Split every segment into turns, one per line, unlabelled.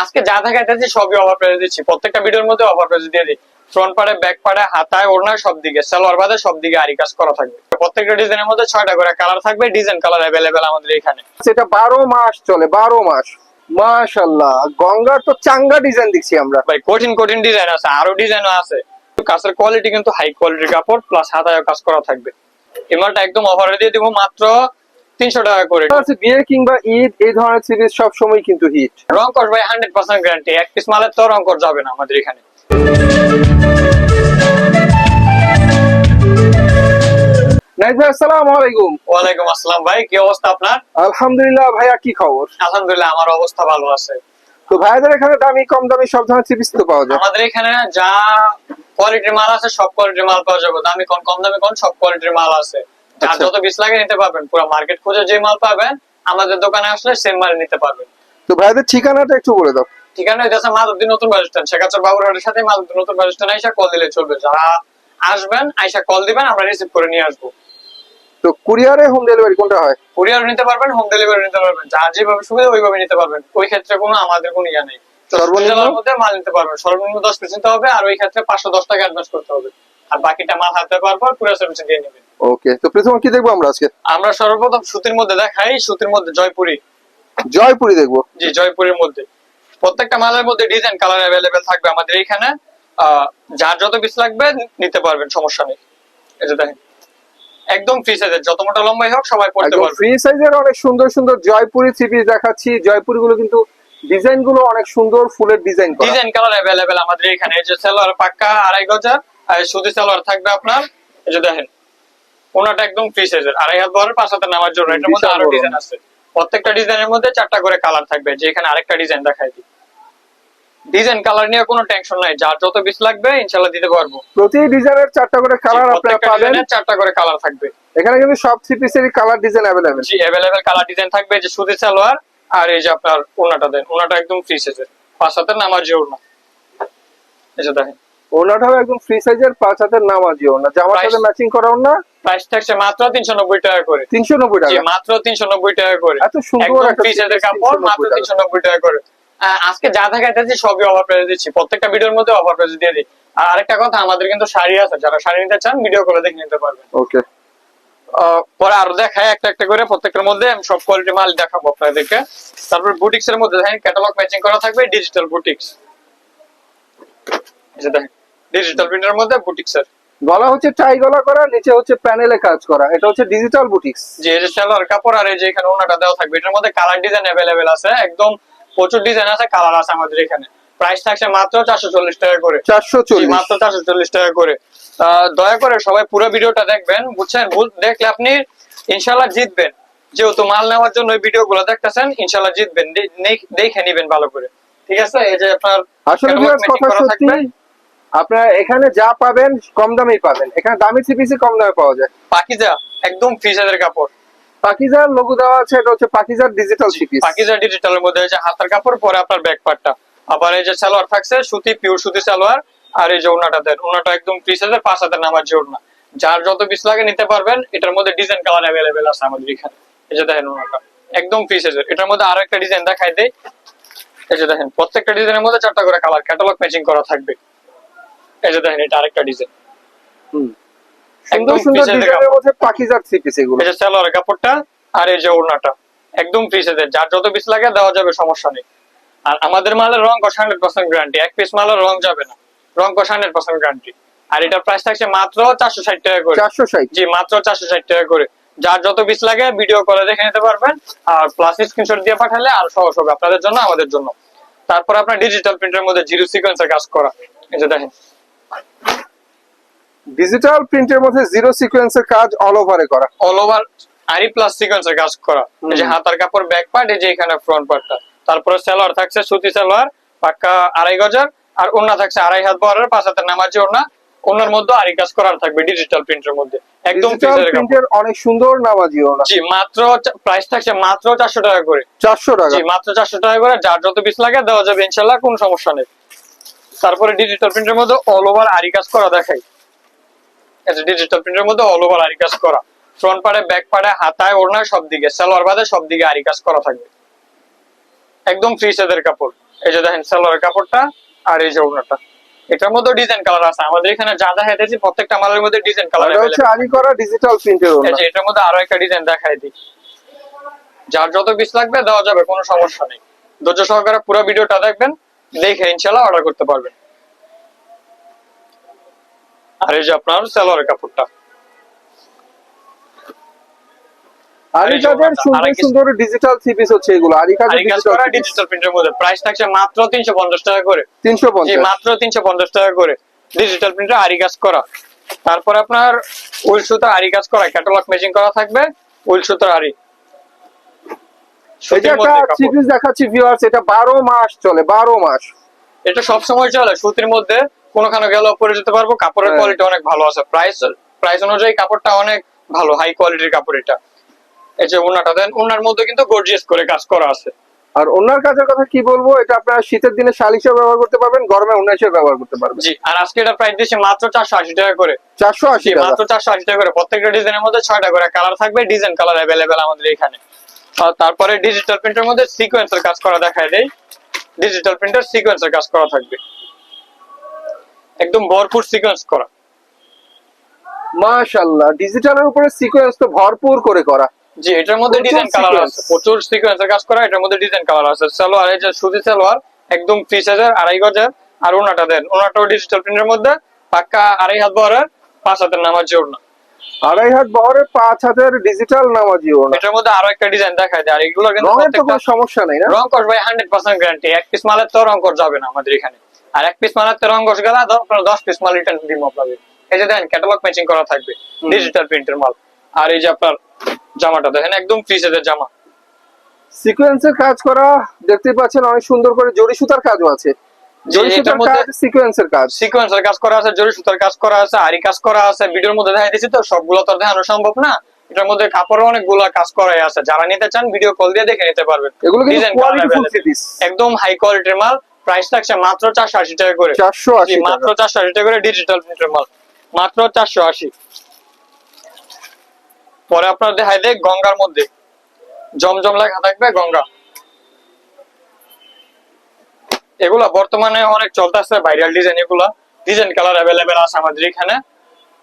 আজকে যা দেখাইতেছি সবই অফার প্রাইস দিচ্ছি। প্রত্যেকটা ভিডিওর মধ্যে অফার প্রাইস দিয়ে দিই। ফ্রন্ট পাড়ে ব্যাক পাড়ে হাতায় ওড়নায় সব দিকে। সালোয়ার বাদে সব দিকে আরি কাজ করা থাকবে। প্রত্যেকটা ডিজাইনের মধ্যে ছয়টা করে কালার থাকবে ডিজাইন কালার অ্যাভেলেবেল আমাদের এখানে।
সেটা বারো মাস চলে বারো মাস। মাশাল্লাহ গঙ্গার তো চাঙ্গা ডিজাইন দেখছি আমরা।
ভাই কঠিন কঠিন ডিজাইন আছে আরও ডিজাইনও আছে। কাজের কোয়ালিটি কিন্তু হাই কোয়ালিটির কাপড় প্লাস হাতায় কাজ করা থাকবে। এই মালটা একদম অফারে দিয়ে দিব মাত্র তিনশো টাকা করে।
আছে বিয়ে কিংবা ঈদ এই ধরনের সিরিজ সব সময় কিন্তু হিট
রং কস ভাই হান্ড্রেড পার্সেন্ট গ্যারান্টি এক পিস মালের তো রং যাবে না আমাদের এখানে।
আলাইকুম।
আসসালাম ভাই কি অবস্থা আপনার?
আলহামদুলিল্লাহ ভাইয়া কি খবর?
আলহামদুলিল্লাহ আমার অবস্থা ভালো আছে।
তো ভাইয়াদের এখানে দামি কম দামি সব ধরনের তো পাওয়া যায়।
আমাদের এখানে যা কোয়ালিটির মাল আছে সব কোয়ালিটির মাল পাওয়া যাবে। দামি কোন কম দামি কোন সব কোয়ালিটির মাল আছে। যার
আচ্ছা।
যত লাগে নিতে পারবেন। পুরো মার্কেট খুঁজে যে মাল পাবেন আমাদের দোকানে আসলে সেম মাল নিতে পারবেন।
তো ভাইয়াদের ঠিকানাটা একটু বলে দাও।
ঠিকানা মাধবদী নতুন বাস স্ট্যান্ড। শেখাচর বাবুরহাটের সাথে মাধবদী নতুন বাস স্ট্যান্ড আইসা কল দিলে চলবে। যারা আসবেন আইসা কল দিবেন আমরা রিসিভ করে নিয়ে আসব।
তো কুরিয়ারে হোম ডেলিভারি কোনটা হয়?
কুরিয়ার নিতে পারবেন হোম ডেলিভারি নিতে পারবেন। যেভাবে সুবিধা ওইভাবে নিতে পারবেন। ওই ক্ষেত্রে কোনো আমাদের কোনো ইয়া নেই।
সর্বনিম্ন?
মধ্যে মাল নিতে পারবেন। সর্বনিম্ন দশ পিস নিতে হবে আর ওই ক্ষেত্রে পাঁচশো দশ টাকা অ্যাডভান্স করতে হবে। আর বাকিটা মাল হাতে পারব কুরিয়ার সার্ভিসে দিয়ে নেবেন।
ওকে তো প্রথমে কি দেখব আমরা আজকে?
আমরা সর্বপ্রথম সুতির মধ্যে দেখাই সুতির মধ্যে জয়পুরি।
জয়পুরি দেখব।
জি জয়পুরের মধ্যে। প্রত্যেকটা মালের মধ্যে ডিজাইন কালার অ্যাভেলেবেল থাকবে আমাদের এখানে। যার যত পিস লাগবে নিতে পারবেন সমস্যা নেই। যে দেখেন একদম ফ্রি সাইজের যত মোটা লম্বাই হোক সবাই পড়তে পারবে।
ফ্রি সাইজের অনেক সুন্দর সুন্দর জয়পুরি থ্রি পিস দেখাচ্ছি। জয়পুরি গুলো কিন্তু ডিজাইনগুলো অনেক সুন্দর ফুলের ডিজাইন করা।
ডিজাইন কালার অ্যাভেলেবেল আমাদের এখানে। এই যে সালোয়ার পাক্কা আড়াই গজা আর সুতি সালোয়ার থাকবে আপনার। এই যে দেখেন ওনাটা একদম ফ্রি সাইজের আড়াই হাত বহরের পাঁচ হাতে নামার জন্য। এটার মধ্যে
আরও
ডিজাইন আছে। প্রত্যেকটা ডিজাইনের মধ্যে চারটা করে কালার থাকবে। যে এখানে আরেকটা ডিজাইন দেখাই দিই। ডিজাইন কালার নিয়ে কোনো টেনশন নাই। যার যত পিস লাগবে ইনশাল্লাহ দিতে পারব।
প্রতি ডিজাইনের চারটা করে কালার আপনারা পাবেন।
চারটা করে কালার থাকবে।
এখানে কিন্তু সব three পিসেরই colour design available
ji available colour design থাকবে। যে সুতি সালোয়ার আর এই যে আপনার ওনাটা দেন। ওনাটা একদম ফ্রি সাইজের পাঁচ হাতের নামার যে ওনা এই যে দেখেন।
ওনাটাও একদম ফ্রি সাইজের পাঁচ হাতের নামাজি ওনা জামার সাথে ম্যাচিং করা ওনা
প্রাইস থাকছে মাত্র তিনশো নব্বই টাকা করে।
তিনশো নব্বই
জি
টাকা?
মাত্র তিনশো নব্বই টাকা করে।
এত সুন্দর একটা
ফ্রি সাইজের কাপড় মাত্র
390
তিনশো নব্বই টাকা করে। আজকে যা দেখাইতেছি সবই অফার প্রাইস দিচ্ছি। প্রত্যেকটা ভিডিওর মধ্যে অফার প্রাইস দিয়ে দিই। আর আরেকটা কথা আমাদের কিন্তু শাড়ি আছে। যারা শাড়ি নিতে চান ভিডিও করে দেখে নিতে পারবেন।
ওকে।
পরে আরও দেখাই একটা একটা করে প্রত্যেকটার মধ্যে। আমি সব কোয়ালিটি মাল দেখাবো আপনাদেরকে। তারপর বুটিক্স এর মধ্যে দেখেন ক্যাটালগ ম্যাচিং করা থাকবে ডিজিটাল বুটিক্স দেখেন। ডিজিটাল প্রিন্টের মধ্যে
গলা হচ্ছে টাই গলা করা নিচে হচ্ছে প্যানেলে কাজ করা। এটা হচ্ছে ডিজিটাল বুটিক্স
যে সালোয়ার কাপড় আর এই যে এখানে ওনাটা দেওয়া থাকবে এটার মধ্যে কালার ডিজাইন অ্যাভেলেবেল আছে একদম প্রচুর ডিজাইন আছে কালার আছে আমাদের এখানে। প্রাইস থাকছে মাত্র চারশো চল্লিশ টাকা করে।
চারশো
মাত্র চারশো চল্লিশ টাকা করে। দয়া করে সবাই পুরো ভিডিওটা দেখবেন বুঝছেন? বুঝ- দেখলে আপনি ইনশাল্লাহ জিতবেন। যেহেতু মাল নেওয়ার জন্য ওই ভিডিও গুলো দেখতেছেন ইনশাল্লাহ জিতবেন। দেখে নিবেন ভালো করে। ঠিক আছে? এই যে আপনার
আসলে কথা সত্যি। আপনারা এখানে যা পাবেন কম দামেই পাবেন। এখানে দামি থ্রি পিসে কম দামে পাওয়া যায়।
পাকিজা একদম ফ্রিজের কাপড়।
পাকিজার লোগো দেওয়া আছে এটা হচ্ছে পাকিজার ডিজিটাল থ্রি পিস
পাকিজা ডিজিটালের মধ্যে যে হাতের কাপড় পরে আপনার ব্যাক পার্টটা আবার এই যে সালোয়ার থাকছে সুতি পিওর সুতি সালোয়ার আর এই যে ওনাটা দেন ওনাটা একদম সাইজের পাঁচ হাতের নামার যে ওড়না। যার যত পিস লাগে নিতে পারবেন এটার মধ্যে ডিজাইন কালার অ্যাভেলেবেল আছে আমাদের এখানে। এই যে দেখেন ওনাটা একদম ফ্রি সাইজের এটার মধ্যে আরও একটা ডিজাইন দেখাই দেই। এই যে দেখেন প্রত্যেকটা ডিজাইনের মধ্যে চারটা করে কালার ক্যাটালগ ম্যাচিং করা থাকবে। এই যে দেখেন এটা আরেকটা ডিজাইন একদম
সুন্দর ডিজাইনের মধ্যে পাকিজার থ্রি পিস এগুলো।
এই যে সালোয়ার কাপড়টা আর এই যে ওড়নাটা। একদম ফ্রি সাইজের যার যত পিস লাগে দেওয়া যাবে সমস্যা নেই। আর আমাদের মালের রং কষ হান্ড্রেড পার্সেন্ট গ্যারান্টি এক পিস মালের রং যাবে না। রং কষ হান্ড্রেড পার্সেন্ট গ্যারান্টি আর এটার প্রাইস থাকছে মাত্র চারশো ষাট টাকা করে।
চারশো ষাট।
জি মাত্র চারশো ষাট টাকা করে। যার যত পিস লাগে ভিডিও করে দেখে নিতে পারবেন। আর প্লাস স্ক্রিনশট দিয়ে পাঠালে আর সহজ হবে আপনাদের জন্য আমাদের জন্য। তারপর আপনার ডিজিটাল প্রিন্টের মধ্যে জিরো সিকোয়েন্সের কাজ করা। এই যে দেখেন।
ডিজিটাল প্রিন্টের মধ্যে জিরো সিকোয়েন্সের কাজ অল ওভারে করা।
অল ওভার আরি প্লাস সিকোয়েন্সের কাজ করা। এই যে হাতার কাপড় ব্যাক পার্ট এই যে এখানে ফ্রন্ট পার্টটা তারপরে সালোয়ার থাকছে সুতি সালোয়ার পাক্কা আড়াই গজার আর ওড়না থাকছে আড়াই হাত বহরের পাঁচ হাতের নামাজি ওড়না। ওনার মধ্যে আরি কাজ করার থাকবে ডিজিটাল প্রিন্টের মধ্যে। একদম
প্রিন্টের অনেক সুন্দর নামাজি ওনা
জি মাত্র প্রাইস থাকছে মাত্র চারশো টাকা করে।
চারশো টাকা।
জি মাত্র চারশো টাকা করে যার যত পিস লাগে দেওয়া যাবে ইনশাল্লাহ কোনো সমস্যা নেই। তারপরে ডিজিটাল প্রিন্টের মধ্যে অল ওভার আরি কাজ করা দেখাই। ডিজিটাল প্রিন্টের মধ্যে অল ওভার আরি কাজ করা। ফ্রন্ট পাড়ে ব্যাক পাড়ে হাতায় ওড়নায় সব দিকে সালোয়ার বাদে সব দিকে আরি কাজ করা থাকবে। একদম ফ্রি সাইজের কাপড়। এই যে দেখেন সালোয়ার কাপড়টা আর এই যে ওড়নাটা। এটার মধ্যে ডিজাইন কালার আছে। আমাদের এখানে যা দেখা যাচ্ছে প্রত্যেকটা মালের মধ্যে ডিজাইন কালার
এটা হচ্ছে আরি করা ডিজিটাল প্রিন্টের
এই
ওড়না।
যে এটার মধ্যে আরও একটা ডিজাইন দেখাই দিই। যার যত পিস লাগবে দেওয়া যাবে কোনো সমস্যা নেই। ধৈর্য সহকারে পুরো ভিডিওটা দেখবেন। দেখে ইনশাল্লাহ অর্ডার করতে পারবেন। আর এই যে আপনার সালোয়ার কাপড়টা।
আরি
এই যে
কাজের
ওড়নাটা,
সুন্দর সুন্দর ডিজিটাল থ্রি পিস হচ্ছে এগুলো। আরি
কাজ
ডিজিটাল
প্রিন্টের মধ্যে। প্রাইস থাকছে মাত্র তিনশো পঞ্চাশ টাকা করে। মাত্র তিনশো পঞ্চাশ টাকা করে। ডিজিটাল প্রিন্টার আরি কাজ করা। তারপর আপনার উল সুতা আরি কাজ করা। ক্যাটালগ ম্যাচিং করা থাকবে। উল সুতার আরি।
এই যে একটা
মধ্যে
থ্রি
কাপড়।
পিস দেখাচ্ছি ভিউয়ার্স এটা বারো মাস চলে বারো মাস।
এটা সব সময় চলে সুতির মধ্যে। কোনখানে গেলেও পরে যেতে পারব কাপড়ের
হ্যাঁ।
কোয়ালিটি অনেক ভালো আছে। প্রাইস প্রাইস অনুযায়ী কাপড়টা অনেক ভালো হাই কোয়ালিটির কাপড় এটা। এই যে উন্নাটা দেন উন্নার মধ্যে কিন্তু গর্জিয়াস করে কাজ করা আছে।
আর অন্যার কাজের কথা কি বলব এটা আপনারা শীতের দিনে শাল হিসেবে ব্যবহার করতে পারবেন গরমে অন্য হিসেবে ব্যবহার করতে পারবেন।
জি আর আজকে এটা প্রাইস দিচ্ছে মাত্র চারশো আশি টাকা করে।
চারশো আশি
মাত্র চারশো আশি টাকা করে। প্রত্যেকটা ডিজাইনের মধ্যে ছয়টা করে। কালার থাকবে ডিজাইন কালার অ্যাভেলেবেল আমাদের এখানে। তারপরে ডিজিটাল প্রিন্টের মধ্যে সিকোয়েন্সের কাজ করা দেখায় দেই ডিজিটাল প্রিন্টার সিকোয়েন্সের কাজ করা থাকবে। একদম ভরপুর সিকোয়েন্স করা।
মাশাল্লাহ ডিজিটালের উপরে সিকোয়েন্স তো ভরপুর করে করা।
জি এটার মধ্যে ডিজাইন কালার আছে প্রচুর সিকোয়েন্সের কাজ করা এটার মধ্যে ডিজাইন কালার আছে। সালোয়ার এই যে সুতি সালোয়ার একদম ফ্রি সাইজের আড়াই গজের আর ওনাটা দেন। ওনাটাও ডিজিটাল প্রিন্টের মধ্যে পাক্কা আড়াই হাত বহরের পাঁচ হাতের নামার যে ওড়না
আড়াই হাত বহরে পাঁচ হাজার ডিজিটাল নামাজি ওড়না।
এটার মধ্যে আরও একটা ডিজাইন দেখায় দেয় আর এগুলো কিন্তু
রঙের তো কোনো সমস্যা নেই না?
রং কস ভাই হান্ড্রেড পার্সেন্ট গ্যারান্টি এক পিস মালের তো রং কস যাবে না আমাদের এখানে। আর এক পিস মালের তো রং কস গেলে দশ পিস মাল রিটার্ন দিব আপনাদের এই যে দেখেন ক্যাটালগ ম্যাচিং করা থাকবে ডিজিটাল প্রিন্টের মাল। আর এই যে আপনার জামাটা দেখেন একদম ফ্রি সাইজের জামা।
সিকোয়েন্সের কাজ করা দেখতে পাচ্ছেন অনেক সুন্দর করে জড়ি সুতার কাজও আছে।
জি,
জড়ি
এটার
সুতার
মধ্যে
সিকোয়েন্সের কাজ।
সিকোয়েন্সের কাজ করা আছে জরি সুতার কাজ করা আছে আরি কাজ করা আছে ভিডিওর মধ্যে দেখাই দিয়েছি তো সবগুলো তো দেখানো সম্ভব না। এটার মধ্যে কাপড়ের অনেকগুলো কাজ করাই আছে যারা নিতে চান ভিডিও কল দিয়ে দেখে নিতে পারবেন।
এগুলো কিন্তু
Design
quality
colour
full
available।
Piece
একদম হাই কোয়ালিটির মাল প্রাইস থাকছে মাত্র চারশো আশি টাকা করে।
চারশো আশি
মাত্র চারশো আশি টাকা করে ডিজিটাল প্রিন্টের মাল। মাত্র চারশো আশি। পরে আপনার দেখাই দেয় গঙ্গার মধ্যে। জমজম লেখা থাকবে গঙ্গা। এগুলা বর্তমানে অনেক চলতেছে ভাইরাল ডিজাইন এগুলা। ডিজাইন কালার অ্যাভেলেবেল আছে আমাদের এখানে।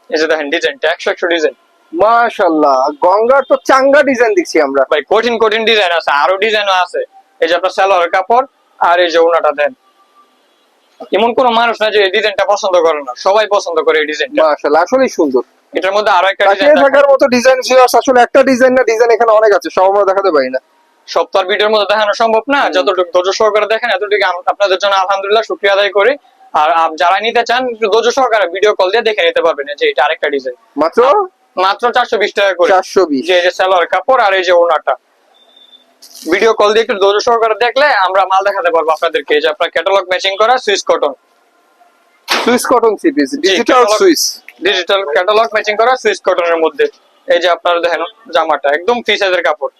এই যে দেখেন ডিজাইনটা একশো একশো ডিজাইন
মাশাল্লাহ গঙ্গার তো চাঙ্গা ডিজাইন দেখছি আমরা।
ভাই কঠিন কঠিন ডিজাইন আছে আরও ডিজাইনও আছে। এই যে আপনার সালোয়ার কাপড় আর এই যে ওনাটা দেন। এমন কোন মানুষ না যে এই ডিজাইনটা পছন্দ করে না। সবাই পছন্দ করে এই ডিজাইনটা
মাশাল্লাহ আসলেই সুন্দর।
এটার মধ্যে আরও একটা ডিজাইন
থাকার মতো ডিজাইন আসলে একটা ডিজাইন না ডিজাইন এখানে অনেক আছে সব আমরা দেখাতে পারি না।
সপ্তাহ ভিডিওর মধ্যে দেখানো সম্ভব না। যতটুকু ধৈর্য সহকারে দেখেন এতটুকু আপনাদের জন্য আলহামদুলিল্লাহ শুক্রিয়া আদায় করি। আর যারা নিতে চান ধৈর্য সহকারে ভিডিও কল দিয়ে দেখে নিতে পারবেন। যে এটা আরেকটা ডিজাইন
মাত্র?
মাত্র চারশো বিশ টাকা করে।
চারশো বিশ।
যে সালোয়ার কাপড় আর এই যে ওনাটা। ভিডিও কল দিয়ে একটু ধৈর্য সহকারে দেখলে আমরা মাল দেখাতে পারব আপনাদেরকে। যে আপনার ক্যাটালগ ম্যাচিং করা Swiss cotton
Swiss cotton সিপিস digital Swiss
digital catalogue matching করা সুইস কটনের মধ্যে। এই যে আপনার দেখেন জামাটা একদম ফ্রি সাইজের কাপড়।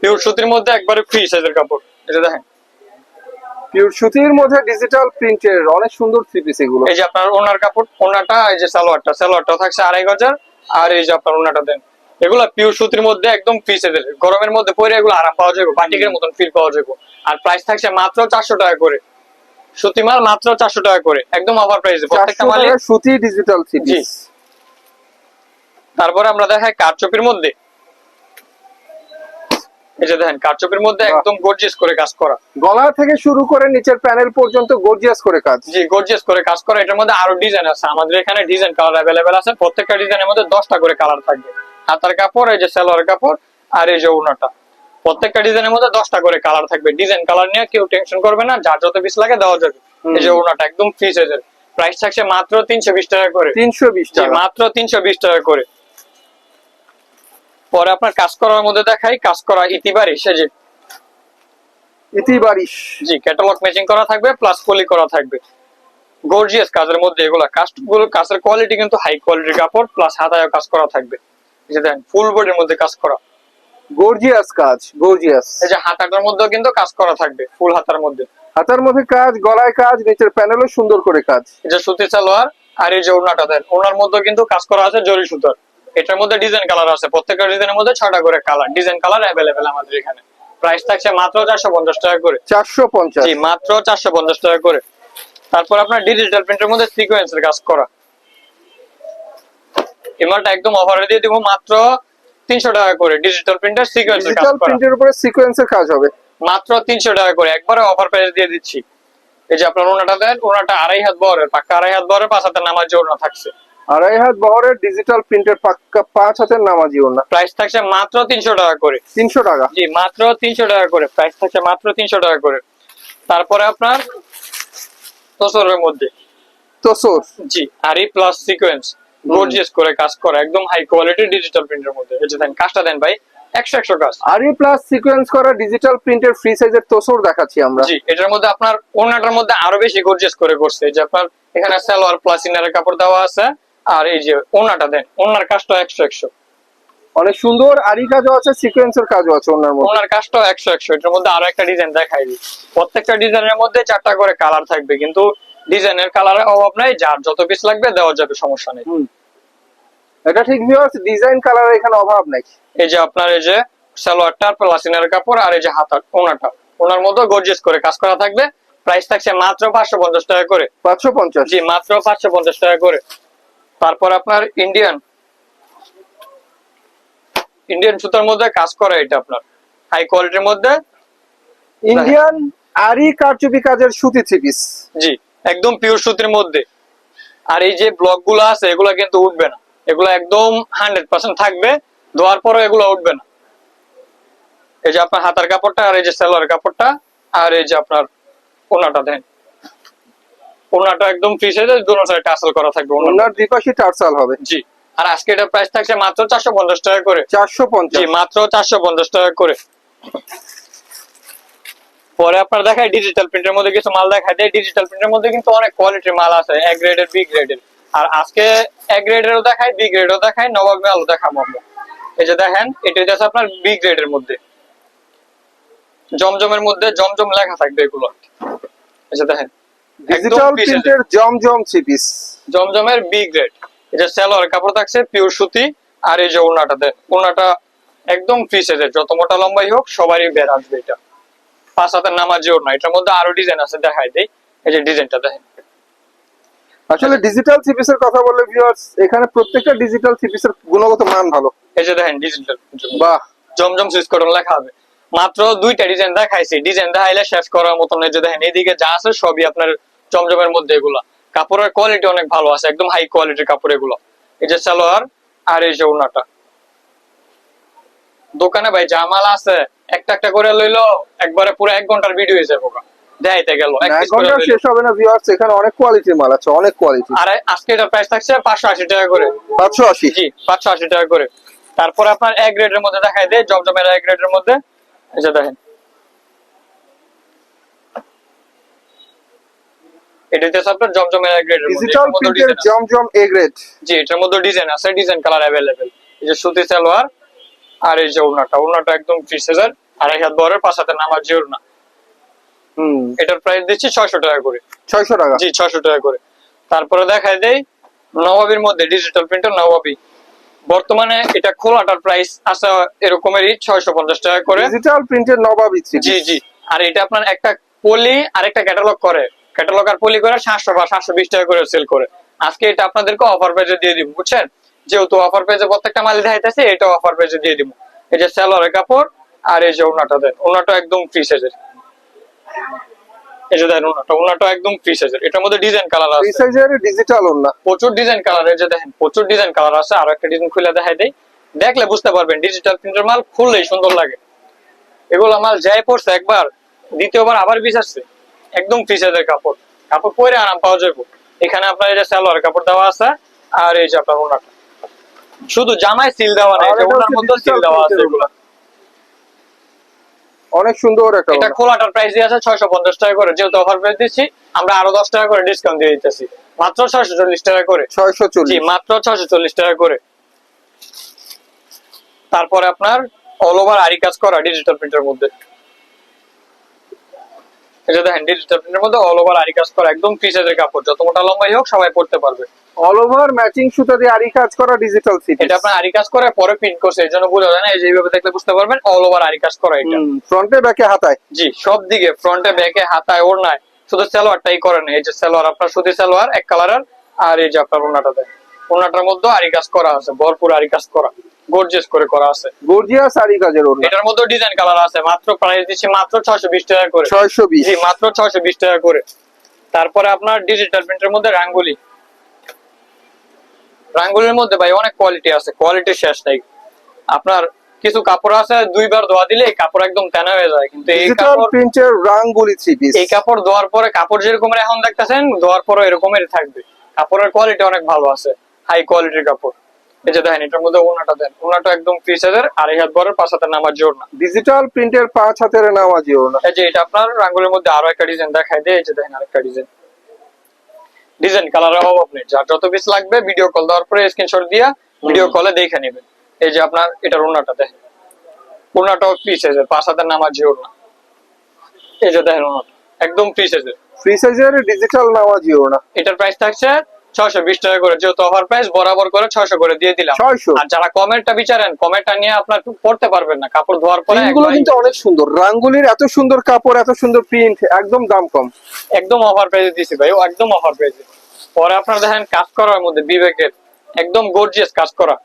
পিওর সুতির মধ্যে একবারে ফ্রি সাইজের কাপড়। যে দেখেন।
পিওর সুতির মধ্যে ডিজিটাল প্রিন্টের অনেক সুন্দর সিপিস এগুলো।
এই যে আপনার ওনার কাপড় ওনাটা এই যে সালোয়ারটা সালোয়ারটা থাকছে আড়াই গজার। আর এই যে আপনার ওনাটা দেন। এগুলা পিওর সুতির মধ্যে একদম পিস এদের গরমের মধ্যে পরে এগুলো আরাম পাওয়া যাবে বাটিকের মতন ফিল পাওয়া যাবে। আর প্রাইস থাকছে মাত্র চারশো টাকা করে। সুতি মাল মাত্র চারশো টাকা করে। একদম অফার প্রাইসে প্রত্যেকটা মালে
সুতি ডিজিটাল সিপিস
তারপরে আমরা দেখাই কারচুপির মধ্যে। এই যে দেখেন কারচুপির মধ্যে একদম গর্জিয়াস করে কাজ করা।
গলা থেকে শুরু করে নিচের প্যানেল পর্যন্ত গর্জিয়াস করে কাজ।
জি গর্জিয়াস করে কাজ করা। এটার মধ্যে আরও ডিজাইন আছে। আমাদের এখানে ডিজাইন কালার অ্যাভেলেবেল আছে। প্রত্যেকটা ডিজাইনের মধ্যে দশটা করে কালার থাকবে। হাতার কাপড় এই যে সালোয়ার কাপড় আর এই যে ওড়নাটা। প্রত্যেকটা ডিজাইনের মধ্যে দশটা করে কালার থাকবে। ডিজাইন কালার নিয়ে কেউ টেনশন করবে না। যার যত পিস লাগে দেওয়া যাবে। এই যে ওড়নাটা একদম ফ্রি সাইজের প্রাইস থাকছে মাত্র তিনশো বিশ টাকা করে।
তিনশো বিশ টাকা।
মাত্র তিনশো বিশ টাকা করে। পরে আপনার কাজ করার মধ্যে দেখাই কাজ করা ইতিবারি সে যে।
ইতি বারিশ
জি ক্যাটালগ ম্যাচিং করা থাকবে প্লাস পলি করা থাকবে। গর্জিয়াস কাজের মধ্যে এগুলা। কাজগুলো কাজের কোয়ালিটি কিন্তু হাই কোয়ালিটির কাপড় প্লাস হাতায় কাজ করা থাকবে। এই যে দেখেন ফুল বডির মধ্যে কাজ করা।
গর্জিয়াস কাজ গর্জিয়াস
এই যে হাতাটার মধ্যেও কিন্তু কাজ করা থাকবে ফুল হাতার মধ্যে।
হাতার মধ্যে কাজ গলায় কাজ নিচের প্যানেলও সুন্দর করে কাজ।
এই যে সুতি সালোয়ার আর এই যে ওড়নাটা দেন ওনার মধ্যে কিন্তু কাজ করা আছে জরি সুতার। এটার মধ্যে ডিজাইন কালার আছে। প্রত্যেকটা ডিজাইনের মধ্যে ছটা করে কালার ডিজাইন কালার অ্যাভেলেবেল আমাদের এখানে। প্রাইস থাকছে মাত্র চারশো পঞ্চাশ টাকা করে।
চারশো পঞ্চাশ।
জি মাত্র চারশো পঞ্চাশ টাকা করে। তারপর আপনার ডিজিটাল প্রিন্টের মধ্যে সিকোয়েন্সের কাজ করা। এই মালটা একদম অফারে দিয়ে দিব মাত্র তিনশো টাকা করে। ডিজিটাল প্রিন্টার সিকোয়েন্সের কাজ করা।
প্রিন্টের উপরে সিকোয়েন্সের কাজ হবে।
মাত্র তিনশো টাকা করে। একবারে অফার প্রাইস দিয়ে দিচ্ছি। এই যে আপনার ওনাটা দেন ওনাটা আড়াই হাত বহরের পাক্কা আড়াই হাত বহরের পাঁচ হাতের নামার জন্য থাকছে।
আড়াই হাত বহরের ডিজিটাল প্রিন্টের পাক্কা পাঁচ হাতের নামাজি ওনা
প্রাইস থাকছে মাত্র তিনশো টাকা করে।
তিনশো টাকা।
জি মাত্র তিনশো টাকা করে। প্রাইস থাকছে মাত্র তিনশো টাকা করে। তারপরে আপনার তোসরের মধ্যে।
তোসর।
জি আরি প্লাস সিকোয়েন্স গর্জিয়াস করে কাজ করা একদম হাই কোয়ালিটি ডিজিটাল প্রিন্টের মধ্যে। এই যে দেন কাজটা দেন ভাই একশো একশো কাজ।
আরই প্লাস সিকোয়েন্স করা ডিজিটাল প্রিন্টের ফ্রি সাইজের তোসর দেখাচ্ছি আমরা।
জি এটার মধ্যে আপনার ওনাটার মধ্যে আরও বেশি গর্জিয়াস করে করছে। যে আপনার এখানে সালোয়ার প্লাস ইনারের কাপড় দেওয়া আছে। আর এই যে ওনাটা দেন ওনার কাজটা একশো একশো।
অনেক সুন্দর আরি কাজও আছে সিকোয়েন্সের কাজও আছে ওনার মধ্যে।
ওনার কাজটাও একশো একশো এটার মধ্যে আরও একটা ডিজাইন দেখাই দিই। প্রত্যেকটা ডিজাইনের মধ্যে চারটা করে কালার থাকবে কিন্তু ডিজাইনের কালারের অভাব নাই যার যত পিস লাগবে দেওয়া যাবে সমস্যা নেই।
এটা ঠিক ভিউয়ার্স ডিজাইন কালার এখানে অভাব নাই।
এই যে আপনার এই যে সালোয়ারটা প্লাস ইনারের কাপড় আর এই যে হাতার ওনাটা। ওনার মধ্যে গর্জিয়াস করে কাজ করা থাকবে। প্রাইস থাকছে মাত্র পাঁচশো পঞ্চাশ টাকা করে।
পাঁচশো পঞ্চাশ।
জি মাত্র পাঁচশো পঞ্চাশ টাকা করে। তারপর আপনার ইন্ডিয়ান ইন্ডিয়ান সুতার মধ্যে কাজ করা এটা আপনার। হাই কোয়ালিটির মধ্যে।
ইন্ডিয়ান আরি কারচুপি কাজের সুতি থ্রি পিস
জি একদম পিওর সুতির মধ্যে। আর এই যে ব্লকগুলো আছে এগুলা কিন্তু উঠবে না। এগুলো একদম হান্ড্রেড পার্সেন্ট থাকবে। ধোয়ার পরে এগুলো উঠবে না। এই যে আপনার হাতার কাপড়টা আর এই যে সেলোয়ার কাপড়টা আর এই যে আপনার ওনাটা দেন ওনাটা একদম ফ্রি সাইজে দুটো সাইড টাসেল করা থাকবে ওনার
দ্বিপাশি টার্সাল হবে।
জি আর আজকে এটার প্রাইস থাকছে মাত্র চারশো পঞ্চাশ টাকা করে।
চারশো
জি
পঞ্চাশ
মাত্র চারশো পঞ্চাশ টাকা করে। পরে আপনার দেখায় ডিজিটাল প্রিন্টের মধ্যে কিছু মাল দেখায় দেয়। ডিজিটাল প্রিন্টের মধ্যে কিন্তু অনেক কোয়ালিটির মাল আছে এ গ্রেডের বি গ্রেডের আর আজকে এ গ্রেডেরও দেখায় বি গ্রেডও দেখায় নবাব মালও দেখাবো আমরা। এই যে দেখেন এটা হচ্ছে আপনার বি গ্রেডের মধ্যে। জমজমের মধ্যে জমজম লেখা থাকবে এগুলো। এই যে দেখেন
ডিজিটাল। প্রিন্টের জমজম থ্রি পিস
জমজমের বি গ্রেড এটা সেলোয়ার কাপড় থাকছে পিওর সুতি আর এই যে ওনাটা দেন ওনাটা একদম ফ্রি সাইজের যত মোটা লম্বাই হোক সবারই বের আসবে এটা। পাঁচ হাতের নামাজি ওড়না। এটার মধ্যে আরও ডিজাইন আছে দেখাই দেই। এই যে ডিজাইনটা দেখেন।
আসলে ডিজিটাল থ্রি পিসের কথা বললে ভিউয়ার্স এখানে প্রত্যেকটা ডিজিটাল থ্রি পিসের গুণগত মান ভালো।
এই যে দেখেন ডিজিটাল
বাহ।
জমজম সুইচ কটন লেখা হবে মাত্র দুইটা ডিজাইন দেখাইছি ডিজাইন দেখাইলে শেষ করার মতন এই যে দেখেন এইদিকে যা আছে সবই আপনার জমজমের মধ্যে এগুলা। কাপড়ের কোয়ালিটি অনেক ভালো আছে একদম হাই কোয়ালিটির কাপড় এগুলো। এই যে সালোয়ার আর এই যে ওনাটা দোকানে ভাই জামাল আছে একটা একটা করে লইলো একবারে পুরো এক ঘণ্টার ভিডিও হয়ে যাবে দেখাইতে গেল এক ঘণ্টা
শেষ হবে না ভিউয়ার্স এখানে অনেক কোয়ালিটির মাল আছে অনেক কোয়ালিটি
আর আজকে এটার প্রাইস থাকছে পাঁচশো আশি টাকা করে।
পাঁচশো আশি?
জি পাঁচশো আশি টাকা করে। তারপর আপনার এক গ্রেডের মধ্যে দেখাই দেয় জমজমের এক গ্রেডের মধ্যে। এই যে দেখেন। এটা আপনার জমজমের এক গ্রেডের
ডিজিটাল প্রিন্টের জমজম এ গ্রেড
জি এটার মধ্যে ডিজাইন আছে ডিজাইন কালার অ্যাভেলেবেল এই যে সুতি সালোয়ার আর এই যে ওড়নাটা। ওড়নাটা একদম ফ্রি সাইজের আর এক হাত বরের পাঁচ হাতের নামার যে ওড়না।
হুম।
এটার প্রাইস দিচ্ছি টাকা করে।
ছয়শো টাকা।
জি ছয়শো টাকা করে। তারপরে দেখাই দেই নবাবির মধ্যে ডিজিটাল প্রিন্টার নবাবি। বর্তমানে এটা খোলাটার প্রাইস আছে এরকমেরই ছয়শো পঞ্চাশ টাকা করে।
ডিজিটাল প্রিন্টের নবাবি
জি জি। আর এটা আপনার একটা পলি আর একটা ক্যাটালগ করে। ক্যাটালগ আর পলি করে সাতশো বা সাতশো বিশ টাকা করে সেল করে। আজকে এটা আপনাদেরকে অফার পেজে দিয়ে দিব বুঝছেন? যেহেতু অফার পেজে প্রত্যেকটা মাল দেখাইতেছে এটা অফার পেজে দিয়ে দিব। এই যে স্যালোয়ারের কাপড় আর এই যে ওনাটা দেন ওনাটা একদম ফ্রি সাইজের এই যে দেন ওনাটা ওনাটা একদম ফ্রি সাইজের এটার মধ্যে ডিজাইন কালার
ফ্রি সাইজের ডিজিটাল ওন্না
প্রচুর ডিজাইন কালার এই যে দেখেন প্রচুর ডিজাইন কালার আছে। আর একটা ডিজাইন খুলে দেখাই দেই। দেখলে বুঝতে পারবেন ডিজিটাল প্রিন্টার মাল খুললেই সুন্দর লাগে। এগুলো মাল যাই পড়ছে একবার দ্বিতীয়বার আবার বিচারছে একদম ফিসাদের কাপড়। কাপড় পরে আরাম পাওয়া যাবে এখানে আপনার যে সালোয়ার কাপড় দেওয়া আছে আর এই যে আপনার ওনাটা শুধু জামায় সিল দেওয়া নাই ওনার মধ্যে সিল দেওয়া আছে এগুলো।
অনেক সুন্দর একটা
এটা খোলাটার প্রাইস দিয়ে আছে ছয়শো পঞ্চাশ টাকা করে। যেহেতু অফার প্রাইস দিচ্ছি আমরা আরও দশ টাকা করে ডিসকাউন্ট দিয়ে দিতেছি। মাত্র ছয়শো চল্লিশ টাকা করে।
ছয়শো
জি
চল্লিশ
মাত্র ছয়শো চল্লিশ টাকা করে। তারপরে আপনার অল ওভার আরি কাজ করা ডিজিটাল প্রিন্টের মধ্যে। এটা দেখেন ডিজিটাল প্রিন্টের মধ্যে অল ওভার আরি কাজ করা একদম ফ্রি কাপড়। যত মোটা লম্বাই হোক সবাই পড়তে পারবে।
অল ওভার ম্যাচিং সুতা দিয়ে আরি কাজ করা ডিজিটাল সিপি
এটা আপনার আরি কাজ করে পরে প্রিন্ট করছে এই জন্য বোঝা যায় না এই যে দেখলে বুঝতে পারবেন অল ওভার আরি কাজ করা এটা।
ফ্রন্টে ব্যাকে হাতায়।
জি সব দিকে ফ্রন্টে ব্যাকে হাতায় ওড়নায় শুধু সালোয়ারটাই করেন এই যে সালোয়ার আপনার সুতি সালোয়ার এক কালারের আর এই যে আপনার ওড়নাটা দেন। ওড়নাটার মধ্যে আরি কাজ করা আছে ভরপুর আরি কাজ করা গর্জিয়াস করে করা আছে।
গর্জিয়াস আরি কাজের ওড়না।
এটার মধ্যে ডিজাইন কালার আছে মাত্র প্রাইস দিচ্ছি মাত্র ছয়শো বিশ টাকা করে।
ছয়শো বিশ।
জি মাত্র ছয়শো বিশ টাকা করে। তারপরে আপনার ডিজিটাল প্রিন্টের মধ্যে রাঙ্গুলি। রাঙ্গুলির মধ্যে ভাই অনেক কোয়ালিটি আছে কোয়ালিটি শেষ নাই। আপনার কিছু কাপড় আছে দুইবার ধোয়া দিলে কাপড় একদম তেনা হয়ে যায় কিন্তু এই কাপড়
প্রিন্টের রাঙ্গুলি থ্রি পিস
এই কাপড় ধোয়ার পরে কাপড় যেরকম এখন দেখতেছেন ধোয়ার পরে এরকমেরই থাকবে। কাপড়ের কোয়ালিটি অনেক ভালো আছে হাই কোয়ালিটির কাপড়। এই যে দেখেন এটার মধ্যে ওনাটা দেন। ওনাটা একদম ফ্রি সাইজের আড়াই হাত বরের পাঁচ হাতের নামার জোর না।
ডিজিটাল প্রিন্টের পাঁচ হাতের নামাজি ওড়না
এই যে এটা আপনার রাঙ্গুলির মধ্যে আরও একটা ডিজাইন দেখাই দেয় এই যে দেখেন আরেকটা ডিজাইন ডিজাইন কালারের অভাব নেই। যার যত পিস লাগবে ভিডিও কল দেওয়ার পরে স্ক্রিনশট দিয়া ভিডিও কলে দেখে নেবেন। এই যে আপনার এটার ওনাটা দেখেন। ওনাটাও ফ্রি সাইজের পাঁচ হাজার নামা জিও না এই যে দেখেন ওনাটা একদম ফ্রি সাইজের
ফ্রি সাইজের ডিজিটাল নামাজি ওনা
এটার প্রাইস থাকছে ছয়শো বিশ টাকা করে যেহেতু অফার প্রাইস বরাবর করে ছয়শো করে দিয়ে দিলাম। আর যারা কমেন্টটা বিচারেন কমেন্টটা নিয়ে আপনার পড়তে পারবেন না কাপড় ধোয়ার পরে একবারই-
কিন্তু অনেক সুন্দর। রাঙ্গুলির এত সুন্দর কাপড় এত সুন্দর প্রিন্ট একদম দাম কম।
একদম অফার প্রাইসে দিছি ভাই একদম অফার প্রাইসে পরে আপনারা দেখেন কাজ করার মধ্যে বিবেকের একদম গর্জিয়াস কাজ করা।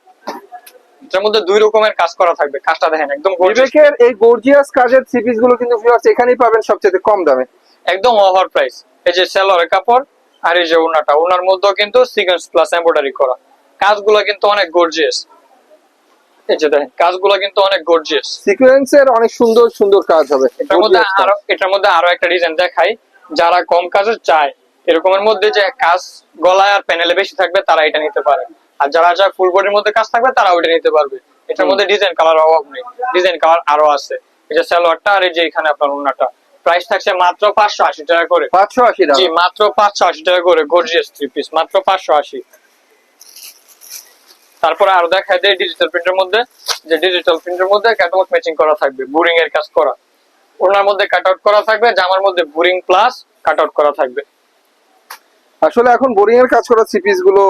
এটার মধ্যে দুই রকমের কাজ করা থাকবে কাজটা দেখেন একদম
বিবেকের এই গর্জিয়াস কাজেরগুলো কিন্তু এখানেই পাবেন সবচেয়ে কম দামে।
একদম অফার প্রাইস এই যে সেলরের কাপড় আর এই যে ওনাটা ওনার মধ্যেও কিন্তু সিকোয়েন্স প্লাস এমব্রয়ডারি করা। কাজগুলো কিন্তু অনেক গর্জিয়াস এই যে দেখেন কাজগুলো কিন্তু অনেক গর্জিয়াস
সিকোয়েন্সের অনেক সুন্দর সুন্দর কাজ হবে।
এটার মধ্যে আরও এটার মধ্যে আরও একটা ডিজাইন দেখাই। যারা কম কাজের চায় এরকমের মধ্যে যে কাজ গলায় আর প্যানেলে বেশি থাকবে তারা এটা নিতে পারে। আর যারা যা ফুল বডির মধ্যে কাজ থাকবে তারা ওইটা নিতে পারবে। এটার মধ্যে ডিজাইন কালার অভাব নেই। ডিজাইন কালার আরও আছে। সালোয়ারটা আর এই যে এখানে আপনার ওন্নাটা প্রাইস থাকছে মাত্র পাঁচশো আশি টাকা করে।
পাঁচশো আশি টাকা
জি মাত্র পাঁচশো আশি টাকা করে গর্জিয়াস থ্রি পিস মাত্র পাঁচশো আশি। তারপরে আরও দেখা যায় ডিজিটাল প্রিন্টের মধ্যে। যে ডিজিটাল প্রিন্টের মধ্যে ক্যাটালগ ম্যাচিং করা থাকবে বুরিং এর কাজ করা। ওনার মধ্যে কাট আউট করা থাকবে জামার মধ্যে বুরিং প্লাস কাট আউট করা থাকবে।
আসলে এখন বোরিং এর কাজ করা থ্রি পিসগুলো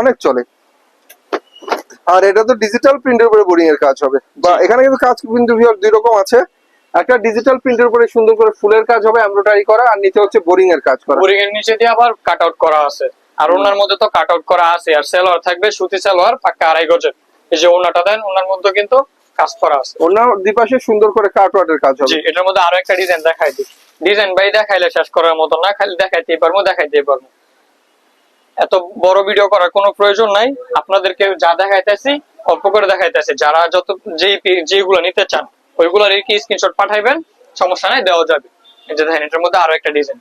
অনেক চলে। আর এটা তো ডিজিটাল প্রিন্টের উপরে বোরিং এর কাজ হবে। বা এখানে কিন্তু কাজ কিন্তু দুই রকম আছে। একটা ডিজিটাল প্রিন্টের উপরে সুন্দর করে ফুলের কাজ হবে এমব্রয়ডারি করা আর নিচে হচ্ছে বোরিং এর কাজ করা।
বুরিং এর নিচে দিয়ে আবার কাট আউট করা আছে। আর ওনার মধ্যে তো কাট আউট করা আছে আর সেলোয়ার থাকবে সুতি সেলোয়ার পাক্কা আড়াই গজের। এই যে ওনাটা দেন ওনার মধ্যে কিন্তু কাজ করা আছে।
অন্য দুপাশে সুন্দর করে কাটওয়ার্টের কাজ হবে।
জি এটার মধ্যে আরও একটা ডিজাইন দেখাই দিই। ডিজাইন ভাই দেখাইলে শেষ করার মতো না খালি দেখাইতেই পারব দেখাইতেই পারব। এত বড় ভিডিও করার কোনো প্রয়োজন নাই। আপনাদেরকে যা দেখাইতেছি অল্প করে দেখাইতেছি। যারা যত যেই যেগুলো নিতে চান ওইগুলোর কি স্ক্রিনশট পাঠাইবেন? সমস্যা নাই দেওয়া যাবে। দেখেন এটার মধ্যে আরও একটা ডিজাইন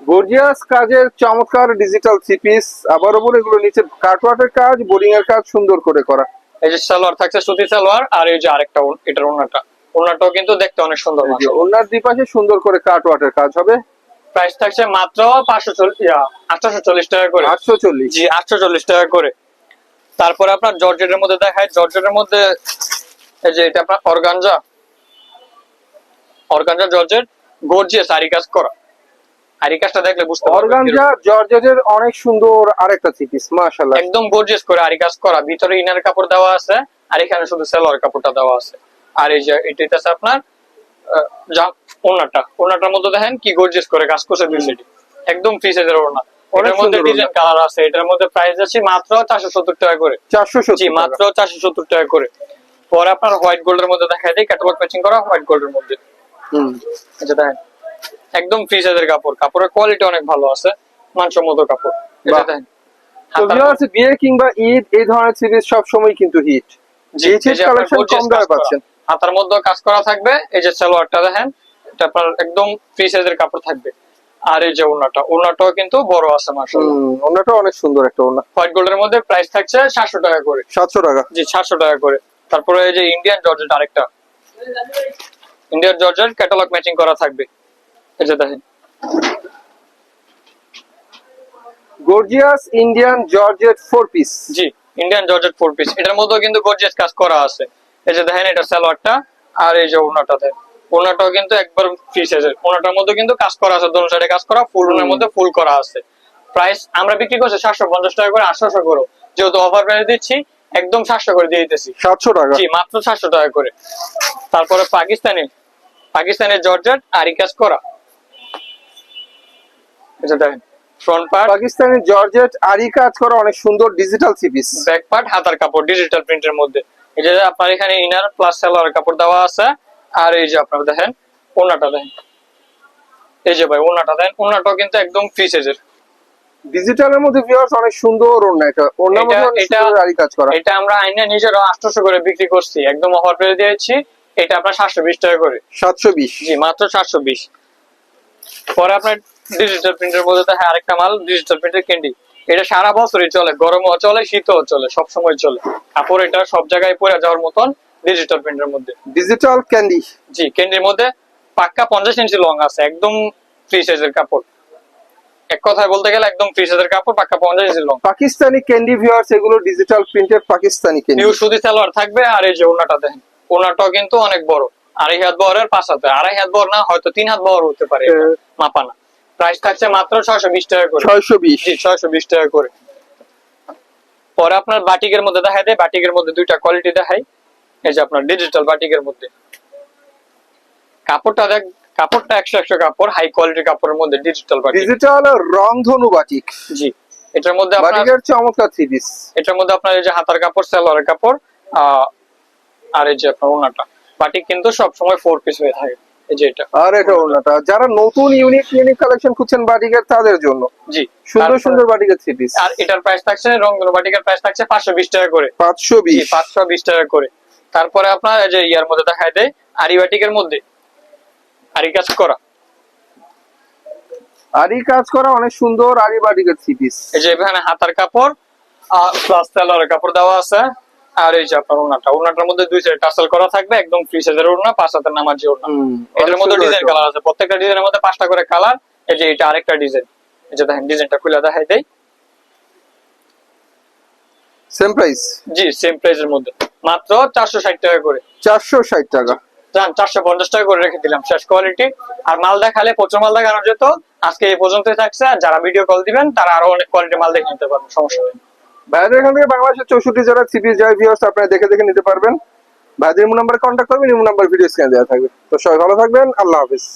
গর্জিয়াস কাজের চমৎকার ডিজিটাল থ্রি পিস আবারও বলে এগুলো নিচে কাটওয়ার্টের কাজ বোরিং এর কাজ সুন্দর করে করা।
এই যে সালোয়ার থাকছে সুতি সালোয়ার আর এই যে আরেকটা এটার ওনাটা ওনাটাও কিন্তু দেখতে অনেক সুন্দর
ওনার দুপাশে সুন্দর করে কাটওয়ার্টের কাজ হবে।
প্রাইস থাকছে মাত্র পাঁচশো চল্লিশ আটশো চল্লিশ টাকা করে।
আটশো চল্লিশ।
জি আটশো চল্লিশ টাকা করে। তারপরে আপনার জর্জেটের মধ্যে দেখায় জর্জেটের মধ্যে এই যে এটা আপনার অর্গানজা। অর্গানজা জর্জেট গর্জিয়াস আরি কাজ করা। আরি কাজটা দেখলে বুঝতে পারবেন
অর্গানজা জর্জেটের অনেক সুন্দর আরেকটা থ্রি পিস মাশাআল্লাহ।
একদম গর্জিয়াস করে আরি কাজ করা। ভিতরে ইনার কাপড় দেওয়া আছে আর এখানে শুধু সেলোয়ার কাপড়টা দেওয়া আছে। আর এই যে এটাতে আছে আপনার যা ওনাটা ওনাটার মধ্যে দেখেন কি গর্জিয়াস করে কাজ করছে দুই সাইডে। একদম ফ্রি সাইজের ওনা এটার মধ্যে ডিজাইন কালার আছে। এটার মধ্যে প্রাইস আছে মাত্র চারশো সত্তর টাকা করে।
চারশো
জি মাত্র চারশো সত্তর টাকা করে। পরে আপনার হোয়াইট গোল্ডের মধ্যে দেখা যায় ক্যাটালগ ম্যাচিং করা হোয়াইট গোল্ডের মধ্যে। দেখেন একদম ফ্রি সাইজের কাপড়। কাপড়ের কোয়ালিটি অনেক ভালো আছে মানসম্মত কাপড়। দেখেন
তো বিয়ে কিংবা ঈদ এই ধরনের থ্রি সব সময় কিন্তু হিট
জি,
এই
এই যে
কালেকশন কম দামে পাচ্ছেন।
হাতার মধ্যে কাজ করা থাকবে এই যে সালোয়ারটা দেখেন এটা আপনার একদম ফ্রি সাইজের কাপড় থাকবে। আর এই যে ওনাটা ওনাটাও কিন্তু বড় আছে মাশাআল্লাহ।
ওনাটা অনেক সুন্দর একটা ওনা
হোয়াইট গোল্ডের মধ্যে প্রাইস থাকছে সাতশো টাকা করে।
সাতশো টাকা।
জি সাতশো টাকা করে। তারপরে এই যে ইন্ডিয়ান জর্জেট আরেকটা। ইন্ডিয়ান জর্জেট ক্যাটালগ ম্যাচিং করা থাকবে। এই যে দেখেন।
Gorgeous Indian georgette four piece
ji Indian georgette four piece এটার মধ্যেও কিন্তু গর্জিয়াস কাজ করা আছে। এই যে দেখেন এটা সালোয়ারটা। আর এই যে ওনাটা ওনাটাও কিন্তু একবার ফ্রি সাইজের ওনাটার মধ্যে কিন্তু কাজ করা আছে। দোনো সাইডে কাজ করা ফুল ওনার মধ্যে ফুল করা আছে। প্রাইস আমরা বিক্রি করছি সাতশো পঞ্চাশ টাকা করে আটশোশো করে। যেহেতু অফার প্রাইস দিচ্ছি একদম সাতশো করে দিয়ে দিতেছি।
সাতশো টাকা?
জি মাত্র সাতশো টাকা করে। তারপরে পাকিস্তানি পাকিস্তানের জর্জেট আরি কাজ করা। এটা দেখেন ফ্রন্ট পার্ট
পাকিস্তানি জর্জেট আরি কাজ করা অনেক সুন্দর ডিজিটাল
ব্যাক পার্ট হাতার কাপড় ডিজিটাল প্রিন্টের মধ্যে। এই যে আপনার এখানে ইনার প্লাস সালোয়ার কাপড় দেওয়া আছে। আর এই যে আপনারা দেখেন ওনাটা দেখেন। এই যে ভাই ওনাটা দেখেন ওনাটাও কিন্তু একদম ফ্রি সাইজের
ডিজিটালের মধ্যে ভিউয়ার্স অনেক সুন্দর ওড়না এটা ওড়নার
এটা-
মধ্যে
এটা-
আরি কাজ করা।
এটা আমরা আইনে নিজেরা আটশোশো করে বিক্রি করছি। একদম অফার পেয়ে দিয়েছি। এটা আপনার সাতশো বিশ টাকা করে।
সাতশো বিশ।
জি মাত্র চারশো বিশ। পরে আপনার ডিজিটাল প্রিন্টের মধ্যে দেখে আরেকটা মাল ডিজিটাল প্রিন্টের ক্যান্ডি এটা সারা বছরই চলে গরমও চলে শীতও চলে সব সময় চলে। কাপড় এটা সব জায়গায় পরে যাওয়ার মতন ডিজিটাল প্রিন্টের মধ্যে।
ডিজিটাল ক্যান্ডি
জি ক্যান্ডির মধ্যে পাক্কা পঞ্চাশ ইঞ্চি লং আছে একদম ফ্রি সাইজের কাপড়। এক কথায় বলতে গেলে একদম ফ্রি সাইজের কাপড় পাক্কা পঞ্চাশ ইঞ্চি লং।
পাকিস্তানি ক্যান্ডি ভিউয়ার্স এগুলো digital printed Pakistani candy
new সুতি সালোয়ার থাকবে আর এই যে ওনাটা দেখেন। ওনাটাও কিন্তু অনেক বড়। আড়াই হাত বহরের পাঁচ হাতে আড়াই হাত বহর না হয়তো তিন হাত বহর হতে পারে
হ্যাঁ।
মাপানা। প্রাইস থাকছে মাত্র ছয়শো বিশ টাকা করে।
ছয়শো বিশ।
ছয়শো বিশ টাকা করে। পরে আপনার বাটিকের মধ্যে দেখায় দেয়। বাটিকের মধ্যে দুইটা কোয়ালিটি দেখাই। এই যে আপনার ডিজিটাল বাটিকের মধ্যে। কাপড়টা দেখ কাপড়টা একশো একশো কাপড় হাই কোয়ালিটি কাপড়ের মধ্যে ডিজিটাল
ডিজিটাল রংধনু বাটিক
জি এটার মধ্যে আপনার
চমৎকার থ্রি পিস
এটার মধ্যে আপনার এই যে হাতার কাপড় সালোয়ারের কাপড় আহ, আর এই যে আপনার ওনাটা বাটিক কিন্তু সব সময় ফোর পিস হয়ে থাকে এই যে এটা।
আর এটা যারা নতুন ইউনিক ইউনিক কালেকশন খুঁজছেন বাটিকের তাদের জন্য।
জি
সুন্দর
তারপরে-
সুন্দর বাটিকের থ্রি পিস
আর এটার প্রাইস থাকছে বাটিকের প্রাইস থাকছে পাঁচশো বিশ টাকা করে।
পাঁচশো বিশ।
পাঁচশো বিশ টাকা করে। তারপরে আপনার এই যে ইয়ার মধ্যে দেখায় দেয় আরিবাটিকের মধ্যে। আরি কাজ করা?
আরি কাজ করা অনেক সুন্দর আরি বাটিকের থ্রি পিস
এই যে এখানে হাতার কাপড় আর প্লাস তেলারের কাপড় দেওয়া আছে। আর এই যে আপনার ওনাটা ওনাটার মধ্যে দুই সাইড টাসেল করা থাকবে একদম ফ্রি সাইজের ওড়না পাঁচ হাতের ওড়না। এটার মধ্যে ডিজাইন কালার আছে প্রত্যেকটা ডিজাইনের মধ্যে পাঁচটা করে কালার এই যে এটা আরেকটা ডিজাইন এই যে দেখেন ডিজাইনটা খুলে দেখাই দেয়
সেম প্রাইস
জি সেম প্রাইসের মধ্যে। মাত্র চারশো ষাট টাকা করে।
চারশো ষাট টাকা।
যান চারশো পঞ্চাশ টাকা করে রেখে দিলাম শেষ কোয়ালিটি আর মাল দেখালে প্রচুর মাল দেখানো যেত। আজকে এই পর্যন্তই থাকছে। আর যারা ভিডিও কল দিবেন, তারা আরও অনেক কোয়ালিটি মাল দেখে নিতে পারবেন, সমস্যা নেই।
ভাইদের এখান থেকে বাংলাদেশের চৌষট্টি যারা থ্রি জয় ভিউয়ার্স আপনারা দেখে দেখে নিতে পারবেন। ভাইদের নাম্বারে কন্ট্যাক্ট করবেন, ইমো নাম্বার ভিডিও স্ক্যান দেওয়া থাকবে। তো সবাই ভালো থাকবেন। আল্লাহ হাফিজ।